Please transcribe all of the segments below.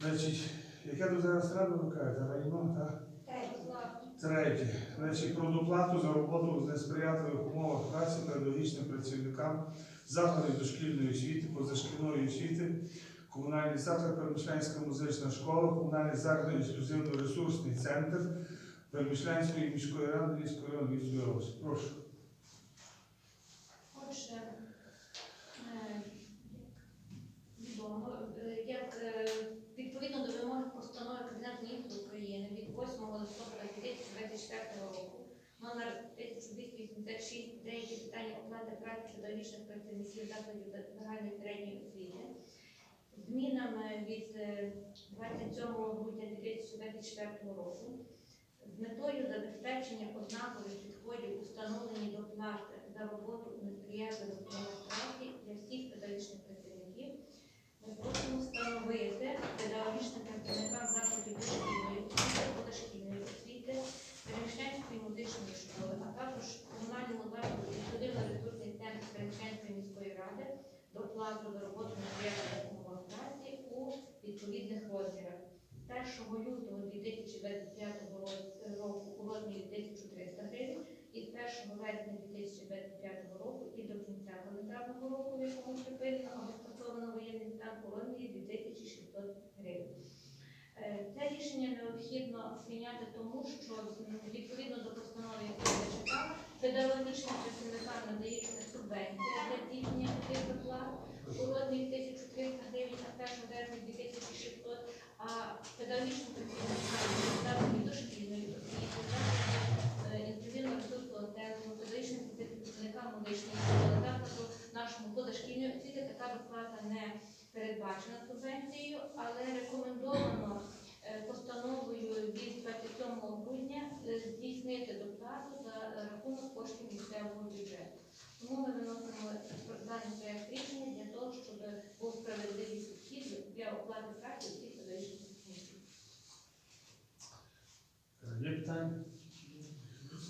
Значить, яке тут зараз треба викати? Райно, так? Третє. Значить, про доплату за роботу в несприятливих умовах праці педагогічним працівникам закладів дошкільної освіти, позашкільної освіти, комунальний заклад, Перемишлянська музична школа, комунальний заклад інклюзивно-ресурсний центр Перемишлянської міської ради Львівської області. Прошу. Отже, е, відомо, е, як е, відповідно до вимог постанови Кабінету міністрів України від 8 листопада 2024 року номер 1286 деякі питання оплати праці педагогічних працівників закладів загальної середньої освіти. Змінами від е, 27 грудня 2024 року з метою забезпечення однакових підходів установлені доплати за роботу у несприятливих умовах праці для всіх педагогічних працівників, ми просимо встановити педагогічним працівникам закладів дошкільної освіти, позашкільної освіти, Переміщенської музичної школи, а також комунальному закладу інклюзивно-ресурсний центр Переміщенської міської ради доплату за роботу на умовах праці у відповідних розмірах. 1 лютого 2025 року у розмірі 1300 гривень і з 1 вересня 2025 року і до кінця календарного року, в якому припинено або скасовано воєнний стан у розмірі 2600 гривень. Е, Це рішення необхідно прийняти тому, що відповідно до постанови, яку я читав, педагогічним працівникам надається субвенція для здійснення таких доплат у розмірі 1300 гривень, а 1 вересня 2600, а педагогічним працівникам закладів дошкільної освіти, закладів інклюзивно-ресурсного центру, педагогічним працівникам медичної школи, закладу нашому позашкільної освіти така доплата не передбачена субвенцією, але рекомендовано е, постановою від 27 грудня е, здійснити доплату за рахунок коштів місцевого бюджету. Тому ми виносимо даний проект рішення для того, щоб був справедливий підхід для оплати праці усіх педагогічних працівників. Є питання?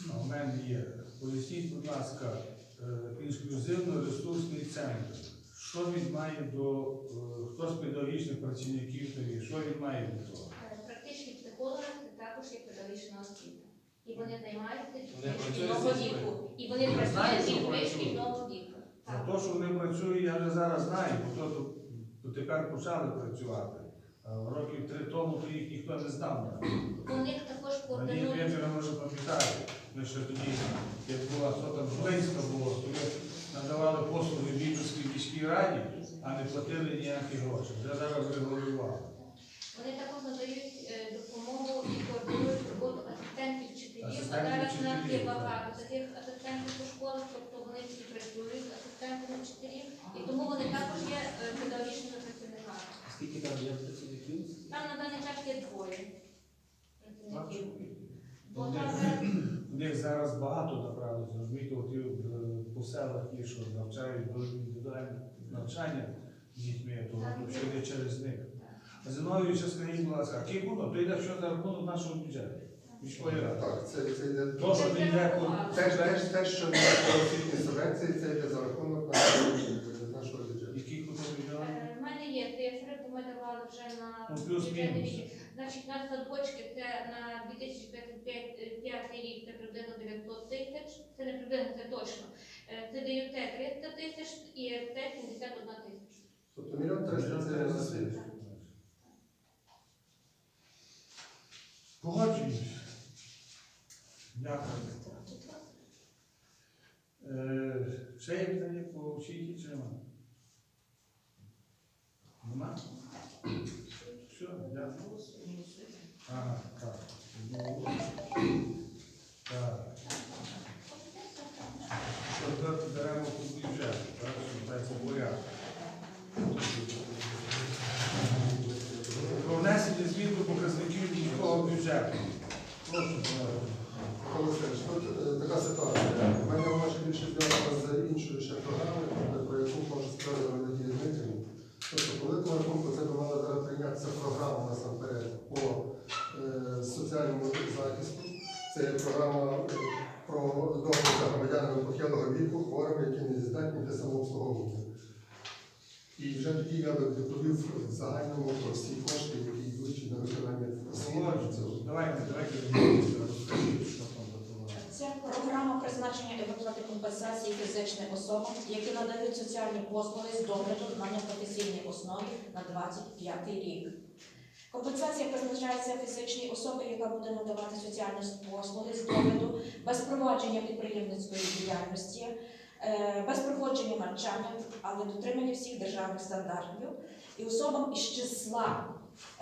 Ну, У мене є. Поясніть, будь ласка, е, інклюзивно-ресурсний центр. Що він має до е, хто з педагогічних працівників? Що він має до того? Е, Практичні психологи також є педагогічна освіта. І вони займаються шкільного віку. І вони працюють дітьми шкільного віку. За Так. те, що вони працюють, я вже зараз знаю, бо то, то, то тепер почали працювати. А років три тому то їх ніхто не знав. У них також координують. Дмитрівна може пам'ятати, ми ще тоді, як була що там Жулинська було, то ми надавали послуги Вінницькій міській раді, а не платили ніякі гроші. Вже зараз регулювали. Вони також надають е, допомогу і координують роботу асистентів вчителів. А Асистентів зараз у нас є багато таких асистентів у школах, тобто вони всі працюють асистентами вчителів, і тому вони також є е, педагогічними працівниками. Скільки там є працівників? Там на даний час є двоє працівників. Бо там У них зараз багато направилось, розумієте, от і, е, по селах ті, що навчають до індивідуальне навчання з дітьми, то воно йде через них. А Зиновійовича скажіть, будь ласка, а який було? То йде що за рахунок нашого бюджету? Міської. Так, це, це йде. То, що не йде по- Те, те, те, що не по освітній субвенції, це йде за рахунок нашого, нашого бюджету. Який куток бюджету? Е, В мене є цифри, то ми давали вже на Ну, плюс-мінус. бюджетний рік. Значить, на садочки це на 2025 рік це приблизно 900 тисяч. Це не приблизно, це точно. Е, Це ДЮТ 300 тисяч і РТ 71 тисяча. Тобто мільйон триста це на. Погоджуюсь. Дякую. Е, Ще є питання по освіті чи нема? Нема? Все, дякую. Ага, так. Так. Що дати беремо по бюджету, так? Що це по порядку. Про внесення змін до показників міського бюджету. Прошу, пане. Микола Васильович, тут е, така ситуація. У мене може більше зв'язана з іншою ще програмою, е, про яку може сказати Надія Дмитрівна. Тобто, по великому рахунку, це би мала зараз прийнятися програма насамперед по е, соціальному захисту. Це є програма е, про догляд за громадянами похилого віку, хворими, які не здатні для самообслуговування. І вже тоді я би доповів загальному про всі кошти, які Давайте, давайте розкажіть, що там за товар. Це програма призначення і виплати компенсації фізичним особам, які надають соціальні послуги з догляду на непрофесійній основі на 25 рік. Компенсація призначається фізичній особі, яка буде надавати соціальні послуги з догляду без провадження підприємницької діяльності, без проходження навчання, але дотримання всіх державних стандартів, і особам із числа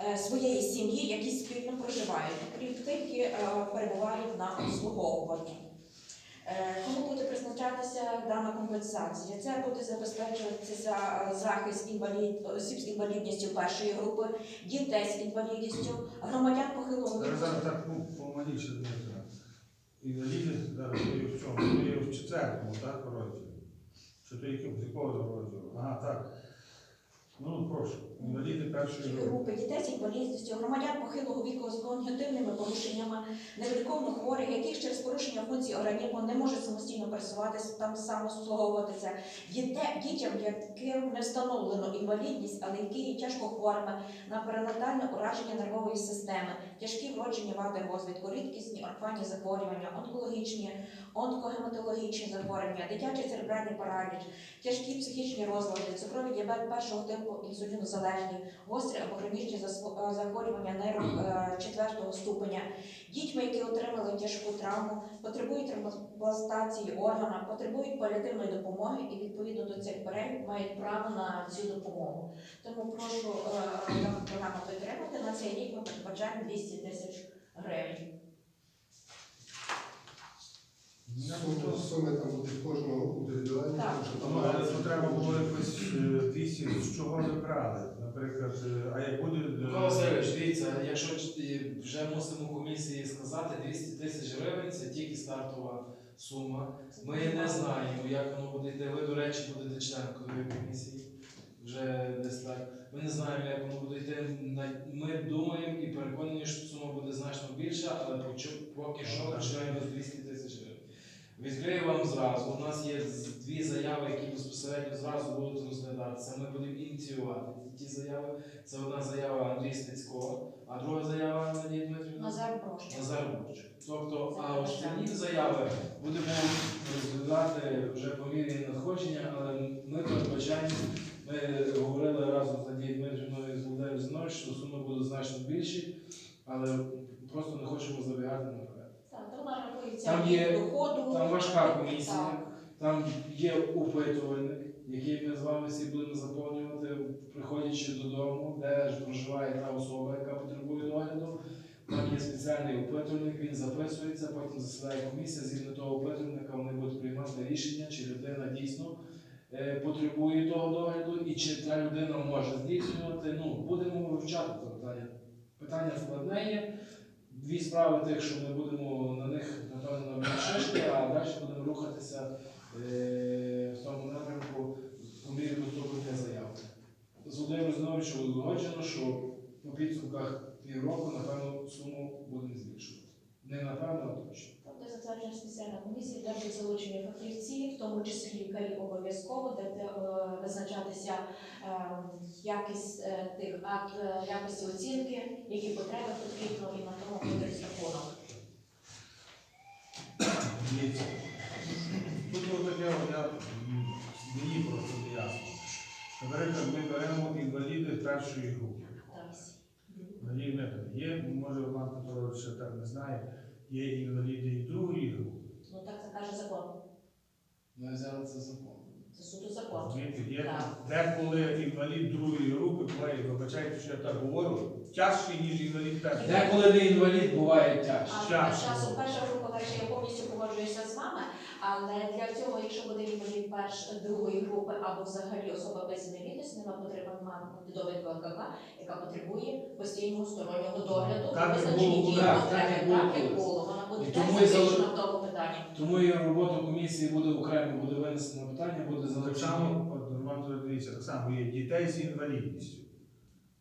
е, своєї сім'ї, які спільно проживають, окрім тих, які е, перебувають на обслуговуванні. Е, Кому буде призначатися дана компенсація? Це буде забезпечуватися е, захист інвалід, осіб з інвалідністю першої групи, дітей з інвалідністю, громадян похилого Зараз ви в чому? В четвертому, так, розділі? Чи то яким, з якого розділу? Ага, так. Ну, прошу. Інваліди першої групи. групи дітей з інвалідністю, громадян похилого віку з когнітивними порушеннями, невиліковно хворих, яких через порушення функцій організму не можуть самостійно пересуватися, там самослуговуватися, дітям, яким не встановлено інвалідність, але які є тяжко хворими на перинатальне ураження нервової системи, тяжкі вроджені вади розвитку, рідкісні орфанні захворювання, онкологічні, онкогематологічні захворювання, дитячий церебральний параліч, тяжкі психічні розлади, цукровий діабет першого типу, інсулінозалежні, гострі або хронічні е, захворювання нейро е, четвертого ступеня, дітьми, які отримали тяжку травму, потребують трансплантації органа, потребують паліативної допомоги і відповідно до цих перелік мають право на цю допомогу. Тому прошу е, програму підтримати. На цей рік ми передбачаємо 200 тисяч гривень. Суми, суми там будуть кожного індивідуальні, Так. тому що Ну, треба було якось е, 200, з чого ви брали? Наприклад, е, а як буде... е, Микола Васильович, дивіться, якщо вже мусимо комісії сказати, 200 тисяч гривень це тільки стартова сума. Ми не знаємо, як воно буде йти. Ви, до речі, будете членом комісії. Вже десь так. Ми не знаємо, як воно буде йти. Ми думаємо і переконані, що сума буде значно більша, але поки- що починаємо з 200 тисяч гривень. Відкрию вам зразу. У нас є дві заяви, які безпосередньо зразу будуть розглядатися. Ми будемо ініціювати ті заяви. Це одна заява Андрій Стецько, а друга заява Надії Дмитрівна Назар прошу. Назар. Тобто, а останні заяви будемо розглядати вже по мірі надходження, але ми передбачаємо, ми говорили разом з Надією Дмитрівною з Володимиром Зінович, що суми будуть значно більші, але просто не хочемо забігати наперед. Так, вона Там є- доходу. Там важка комісія. Так. Там є опитувальник, який ми з вами всі будемо заповнювати, приходячи додому, де ж проживає та особа, яка потребує догляду. Там є спеціальний опитувальник, він записується, потім засідає комісія, згідно того опитувальника вони будуть приймати рішення, чи людина дійсно потребує того догляду і чи та людина може здійснювати. Ну, будемо вивчати це питання. Питання складне є. Дві справи тих, що ми будемо на них напевно шишки, а далі будемо рухатися е, в тому напрямку по мірі поступлення заяв. З Володимиром Зиновичем узгоджено, що по підсумках півроку, напевно, суму будемо збільшувати. Не напевно, а точно. Затверджена спеціальна комісія, де будуть залучені фахівці, в тому числі лікарі обов'язково, де е, визначатися е, якість е, тих акт якості оцінки, які потреби потрібно, і на тому буде рахунок. Тут таке, мені просто не ясно. Наприклад, ми беремо інваліди першої групи. Є, може Петрович ще так не знає, є інваліди і другої групи. Ну так це каже закон. Ми взяли це закон. Це суто закон. Розумієте, є Так. деколи інвалід другої групи буває, вибачайте, що я так говорю, тяжчий, ніж інвалід першої. Деколи не інвалід буває тяжче. А Щас. часом перша група каже, я повністю погоджуюся з вами, але для цього, якщо буде інвалід перш другої групи або взагалі особа без інвалідності, нема потреби мати довідку АКК, яка потребує постійного стороннього догляду, Так і визначені було, дії так, потреби, так і так і було. Вона буде І теж тому і зали- вирішена в тому питанні. Тому і робота комісії буде окремо, буде винесено питання, буде Так залучено. само, от Роман дивіться, так само є дітей з інвалідністю.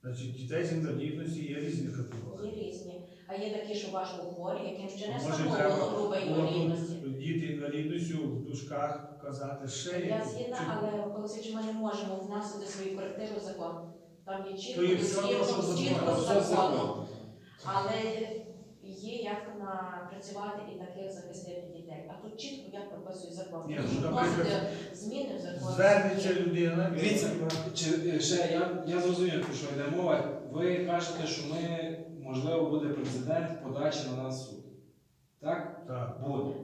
Значить, дітей з інвалідністю є різні категорії. Є різні. А є такі, що важко хворі, яким ще не Може, встановлено група інвалідності. діти інвалідністю в дужках казати ще Я якісь. згідна, Чи- але Олексійович, ми не можемо вносити свої корективи в закон. Там є чітко, То є все, що чітко Все закону. закон. Але є як напрацювати і таких захистити А тут чітко як прописує закон. Ні, ну, наприклад, зміни в закон. Звернеться людина. Дивіться, чи ще я, я зрозумів, про що йде мова. Ви кажете, що ми, можливо, буде прецедент подачі на нас в суд. Так? Так, Буде.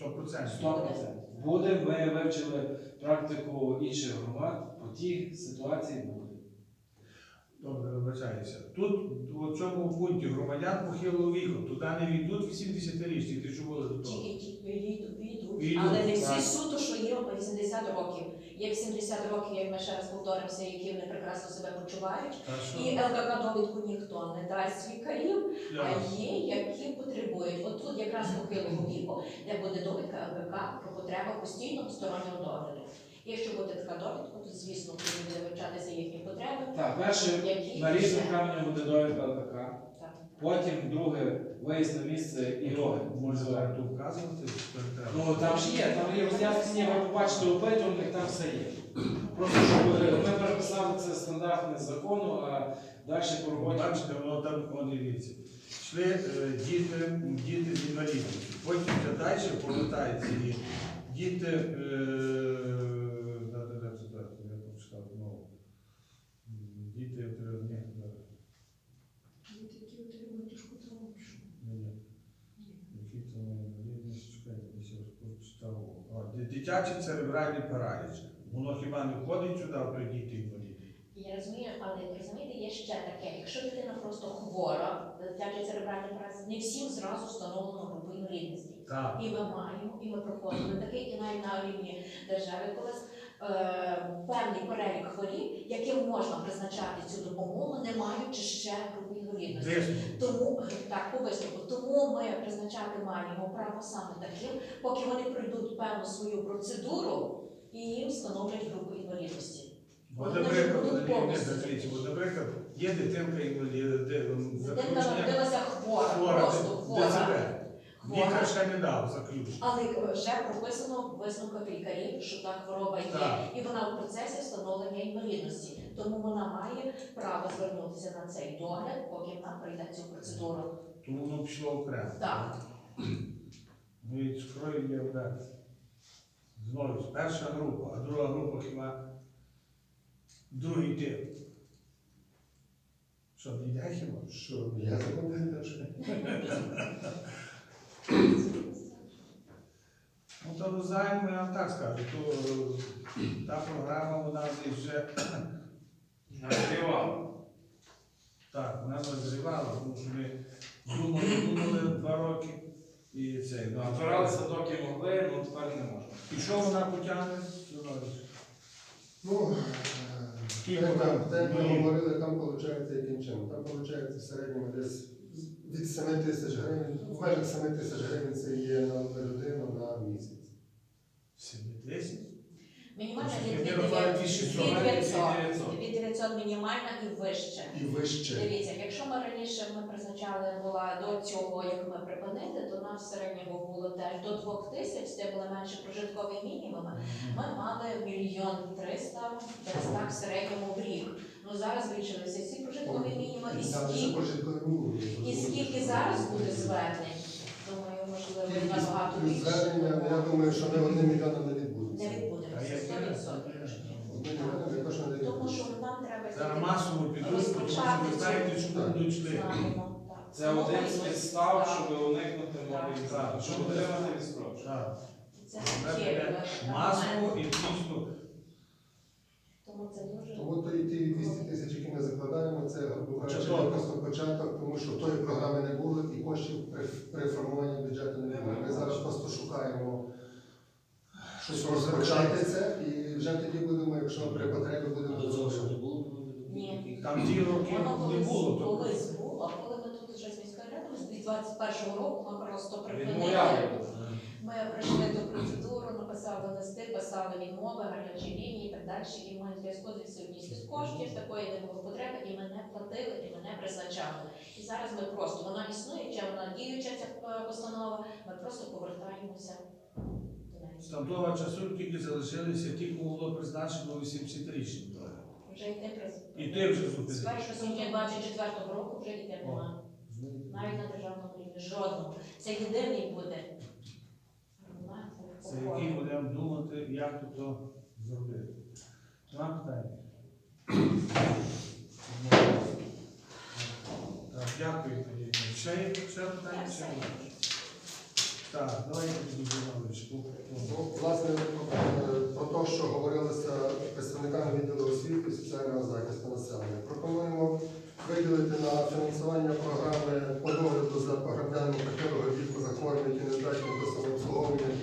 100%. 100%. Буде, ми вивчили практику інших громад, по тій ситуації буде. Добре, вибачаюся. Тут, у цьому пункті громадян похилого віку, туди не війдуть 80-річні, ти чого до того? Війдуть, але не всі так. суто, що є 80 років. Є 70 років, як ми ще раз повторимося, які вони прекрасно себе почувають. Та що? І ЛКК довідку ніхто не дасть лікарів, а є, які потребують. От тут якраз похилого віку, де буде довідка ЛКК про потребу постійного стороннього догляду. Якщо буде така довідка, то звісно буде вивчатися їхні потреби, Так, перше, які на різному камені буде довідка ЛКК. Так. Потім друге виїзд на місце і. Може варто вказувати. Ну там ж є, там є роз'яснення, ви побачите опитувальник, там все є. Просто щоб ми переписали це стандартне закону, а далі по роботі. Бачите, воно там, от дивіться. Йшли е, діти, діти з інвалідністю. Потім далі повертаються діти, е, да, да, да, да, да, я прочитав знову. М, Діти, е, ні, зараз. Ні, ні. Які там інвалідність, чекайте, десь я прочитав. А, ди- Дитячий церебральний параліч. Воно хіба не входить сюди, при діти інваліди? Я розумію, але розумієте, є ще таке. Якщо дитина просто хвора, дитячий церебральний параліч, не всім зразу встановлено групу інвалідності. Так. І ми маємо, і ми проходимо такий, і навіть на рівні держави колись певний перелік хворіб, яким можна призначати цю допомогу, не маючи ще групи інвалідності. Тому так по висновку, тому ми призначати маємо право саме таким, поки вони пройдуть певну свою процедуру і їм встановлять групу інвалідності. От, наприклад, наприклад, є дитинка інвалід, Дитинка народилася хвора, просто хвора. Лікар ще не дав заключення. Але вже прописано в висновках лікарів, що та хвороба є, Так. і вона в процесі встановлення інвалідності. Тому вона має право звернутися на цей догляд, поки вона пройде цю процедуру. Тому воно пішло окремо. Так. Ну і цукровий. Знову ж, перша група, а друга група хіба другий тип. Що, не йде хіба? Що я закон теж. Ну, то займ, я вам так скажу, то е, та програма вона десь вже Назрівало. так, вона назрівала, тому що ми думали, думали два роки. І це, ну, а Збиралися доки могли, ну тепер не можна. І що вона потягне? Ну, Скільки там? так ми говорили, там виходить яким чином. Там виходить в середньому десь від 7 тисяч гривень, в межах 7 тисяч гривень це є на людину на місяць. 70? Мінімальна Ну, від я 900. Від 900. 900. Від 900 мінімальна і вище. І вище. Дивіться, якщо ми раніше ми призначали була до цього, як ми припинити, то нас в середньому було теж до 2 тисяч, це були менше прожиткові мінімуми. Ми мали мільйон триста, десь так в середньому в рік. Ну зараз збільшилися всі прожиткові мінімуми і скільки, і скільки зараз буде звернень. Думаю, можливо, набагато більше. звернення, я думаю, що ми одним мільйоном не Не відбудеться. відбудемося 100%. Одним мільйоном я точно не Тому що відбудеться. нам треба Зараз масово підуть, тому що ви знаєте. Знаємо, так. Це один з підстав, Так. щоб уникнути мобілізації, щоб отримати відстрочку. Так. Це. Масово і дійсно. Тому це дуже Тому то і ті 200 тисяч, які ми закладаємо, це грубо кажучи, Початок. просто початок, тому що тої програми не було і коштів при, при формуванні бюджету не було. Ми зараз просто шукаємо щось розпочати це і вже тоді будемо, якщо при потребі будемо дозволити. Ні. Там ті роки Воно не колись, було. то- колись було, а коли ми тут вже з міською радою з 2021 року ми просто припинили. Відмовляли. Ми пройшли ту процедуру, написали листи, писали відмови, гарячі лінії і так далі. І ми в зв'язку з відсутністю коштів такої не було потреби, і ми не платили, і ми не призначали. І зараз ми просто вона існує, чи вона діюча ця е, постанова. Ми просто повертаємося до неї. З того часу тільки залишилися ті, кому було призначено 80-річні. Вже йти приз. І ти вже З 1 січня 24 року вже йти немає. Навіть на державному рівні. Жодного. Це єдиний буде. Це який будемо думати, як тут зробити. Нема питання? Так, дякую тоді. Ще є ще питання? Ще є? Так, давайте Зінович. Ну, власне, про те, що говорилося представниками відділу освіти соціального захисту населення. Пропонуємо виділити на фінансування програми по догляду за громадянами похилого віку захворювання, які не здатні до самообслуговування 200 тисяч гривень.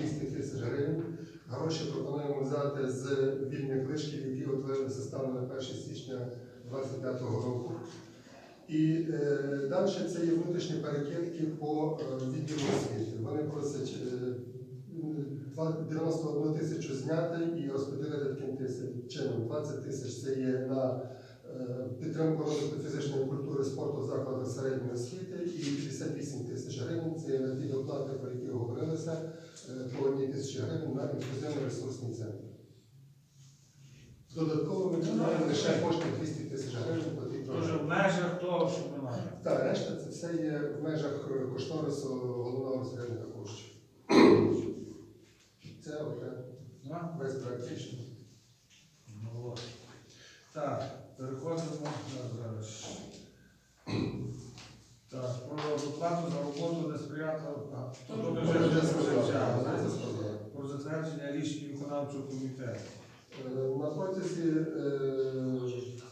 Гроші пропонуємо взяти з вільних лишків, які утворилися станом на 1 січня 2025 року. І е, далі це є внутрішні перекидки по е, відділу освіти. Вони просять е, 91 тисячу зняти і розподілити таким тисяч- чином. 20 тисяч це є на е, підтримку розвитку фізичної культури спорту в закладах середньої освіти і 58 тисяч гривень це є на ті доплати, про які говорилися, по одній тисячі гривень на інклюзивно-ресурсний центр. Додатково ми маємо лише кошти 200 тисяч гривень по тій Дуже в межах того, що ми маємо. Так, решта це все є в межах е, кошторису головного розглядника коштів. Це окремо. Весь проект рішення. Ну, от. Так, переходимо на зараз. Так, про доплату за роботу несприятливо. а, Тоже то ми Вже вже вже вже сказали, сказали, вже да? сказали. Про затвердження рішень виконавчого комітету. Е, Е,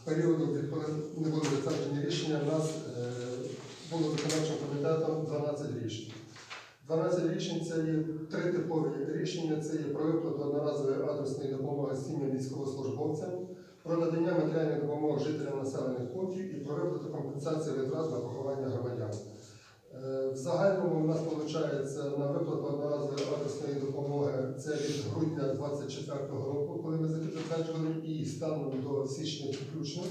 періоду, відколи не було затверджені рішення, у нас е, було виконавчим комітетом 12 рішень. 12 рішень це є три типові рішення. Це є про виплату одноразової адресної допомоги сім'ям військовослужбовцям, про надання матеріальної допомоги жителям населених пунктів і про виплату компенсації витрат на поховання громадян. Е, В загальному у нас виходить на виплату одноразової адресної допомоги це від грудня 2024 року, коли ми затверджували, і станом до січня включно.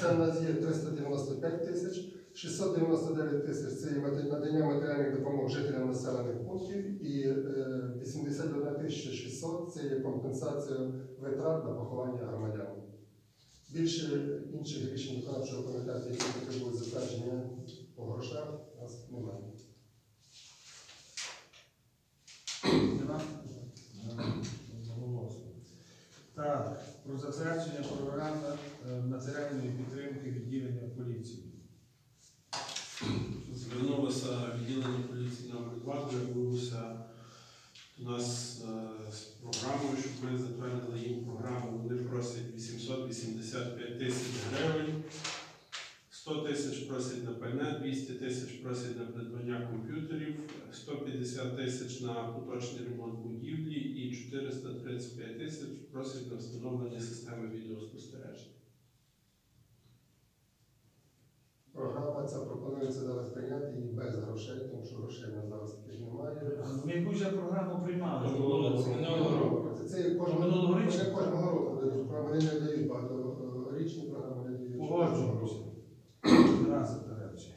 Це в нас є 395 тисяч, 699 тисяч це надання матеріальних допомог жителям населених пунктів, і е, 81 тисяча 600 це є компенсація витрат на поховання громадян. Більше інших рішень виконавчого комітету, які потребують затвердження по грошах, у нас немає. Нема? Одноголосно. Так, про затвердження програми е, матеріальної підтримки відділення поліції. Звернулося відділення поліції номер 2 звернулося у нас е, з програмою, щоб ми затвердили їм програму. Вони просять 885 тисяч гривень, 100 тисяч просять на пальне, 200 тисяч просять на придбання комп'ютерів, 150 тисяч на поточний ремонт будівлі і 435 тисяч просять на встановлення системи відеоспостереження. Програма ця пропонується зараз прийняти її без грошей, тому що грошей в нас зараз таких немає. Ми яку вже програму приймали. Минулого року. Це, це кожного, року? кожного року програми, вони не дають багаторічні програми, не дають. Погоджуємося. Раз заперечення.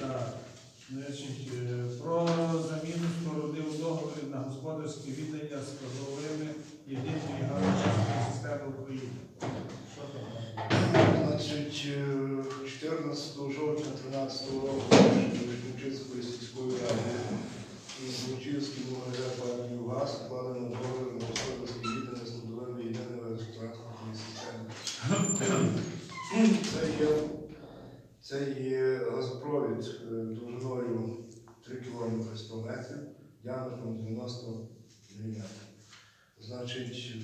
Так, значить, е, про заміну сторони у договорі господарське віддання з козовими єдиної гарантійної системи України. Значить, е, 14 жовтня 13 року Шевченківської сільської ради і Злочинський МГР пані ЮГАЗ укладено договір на господарське віддання з трудовими єдиними транспортними системами. Це є, це є газопровід е, довжиною 3 км 100 метрів, діаметром 90 мм. Значить,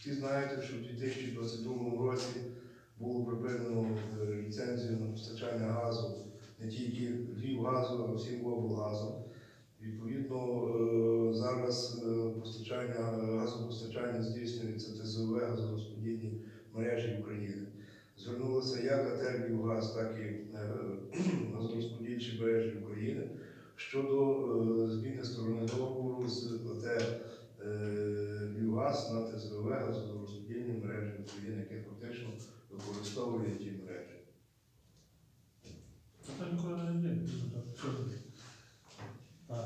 всі знаєте, що в 2022 році було припинено е, ліцензію на постачання газу не тільки Львівгазу, а всім облгазу. Відповідно, е, зараз е, постачання газопостачання здійснюється ТЗВ газорозподільні мережі України. Звернулися як АТ «Львівгаз», так і газорозподільчі мережі України щодо е, зміни сторони договору з АТ е, «Львівгаз» на ТЗВ газорозподільні мережі України, яке фактично використовує ті мережі.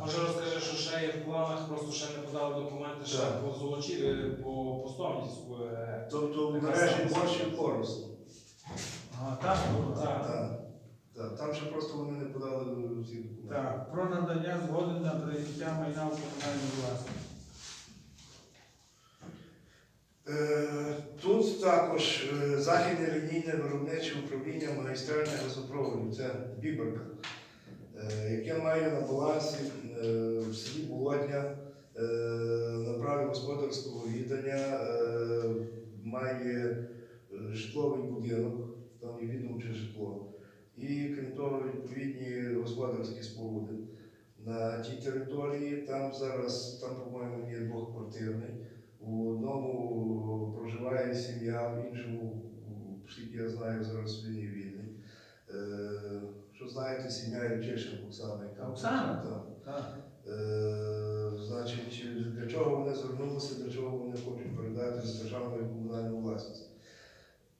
Може розкажи, що ще є в планах, просто ще не подали документи ще Так. по золочі, е, по Постомівську. е, Тобто в мережі борщі саме? поросло. Ага, так. Так. Так. Так. Там ще просто вони не подали Так, про надання згоди на прийняття майна в комунальну власність. Е, Тут також е, західне лінійне виробниче управління магістральних газопроводів, це Біберка, е, яке має на балансі е, в селі Болотня е, на праві господарського віддання, е, має е, житловий будинок, там є відомче житло, і крім того, відповідні господарські споруди. На тій території там зараз, там, по-моєму, є двохквартирний. У одному проживає сім'я, в іншому, скільки я знаю, зараз він є вільний. Е, що знаєте, сім'я Ільчишин Оксана. яка- Оксана? Так. Так. Е, значить, для чого вони звернулися, для чого вони хочуть передати з державної в комунальну власність?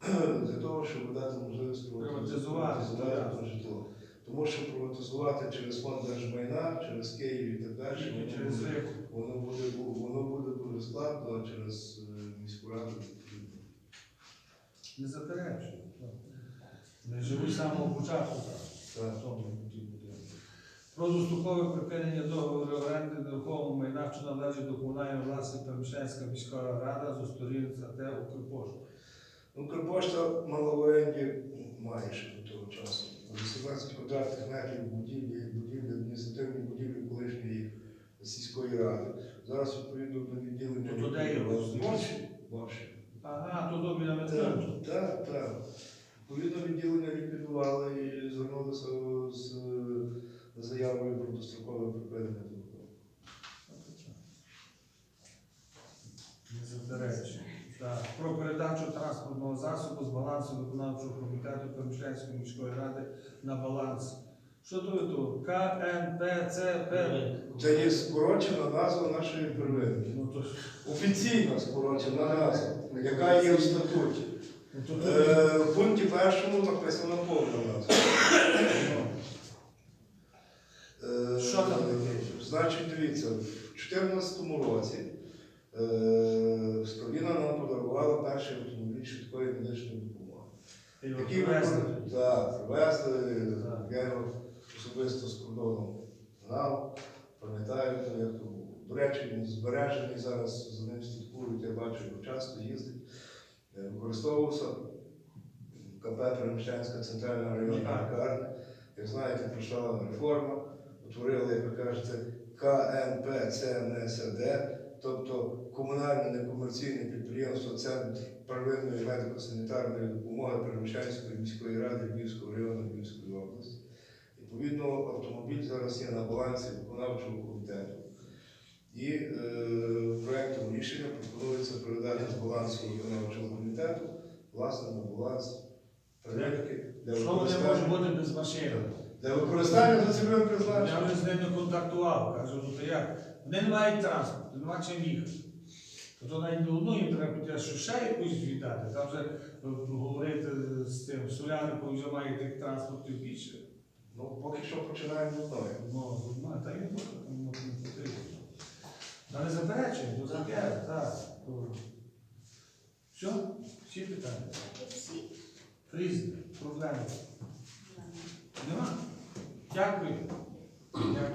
Для того, щоб дати можливість Приватизувати, так. житло. Тому що приватизувати через фонд держмайна, через Київ і так далі, воно через буде- Воно буде, воно буде дуже складно через е, міську раду. Не заперечую. Не живу з самого початку. Так. в тому. Про дострокове припинення договору оренди нерухомого майна, що належить до комунальної власності Переміщенська міська рада з сторін АТ «Укрпошта». Ну, Укрпошта мала в має часу. 18 квадратних метрів будівлі, будівлі, адміністративні будівлі колишньої сільської ради. Зараз відповідно до відділення. Ну, то де є? Ваші? Ваші. Ага, то добі на Так, так, так. Відповідно відділення ліквідували і звернулися з заявою про дострокове припинення договору. Не заперечую. Так. Про передачу транспортного засобу з балансу виконавчого комітету Переміщенської міської ради на баланс. Що тут? КНПЦП. Це є скорочена назва нашої первинки. Ну то ж. Офіційна скорочена назва, яка є в статуті. Ну, то. Е, В пункті першому написано повна назва. Е, Що там таке? Значить, дивіться, в 2014 році е, нам подарувала перший автомобіль швидкої медичної допомоги. І от Який ми привезли. його особисто з кордону знав, пам'ятаю, як то було. До речі, він збережений зараз, за ним слідкують, я бачу, його часто їздить. Е, Використовувався КП Переміщенська центральна районна лікарня. Як знаєте, пройшла реформа, утворили, як ви кажете, КНПЦНСД, тобто комунальне некомерційне підприємство Центр первинної медико-санітарної допомоги Переміщенської міської ради Львівського району Львівської області. Відповідно, автомобіль зараз є на балансі виконавчого комітету. І е, проектом рішення пропонується передати з балансу виконавчого комітету власне на баланс перевірки для Що вони можуть використання, бути без машини? для використання за цільовим Я призначенням. вже з ними контактував, кажу, ну то як? Вони не мають транспорту, нема чим їхати. То навіть не одну їм треба що ще якусь віддати. Там вже е, говорити з тим Соляником вже має тих транспортів більше. Ну, поки що починаємо з одної. Ну, одна, та й не потрібно. Та не заперечуємо, то таке, так. Все? Всі питання? Різні, проблеми. Нема? Дякую. Дякую.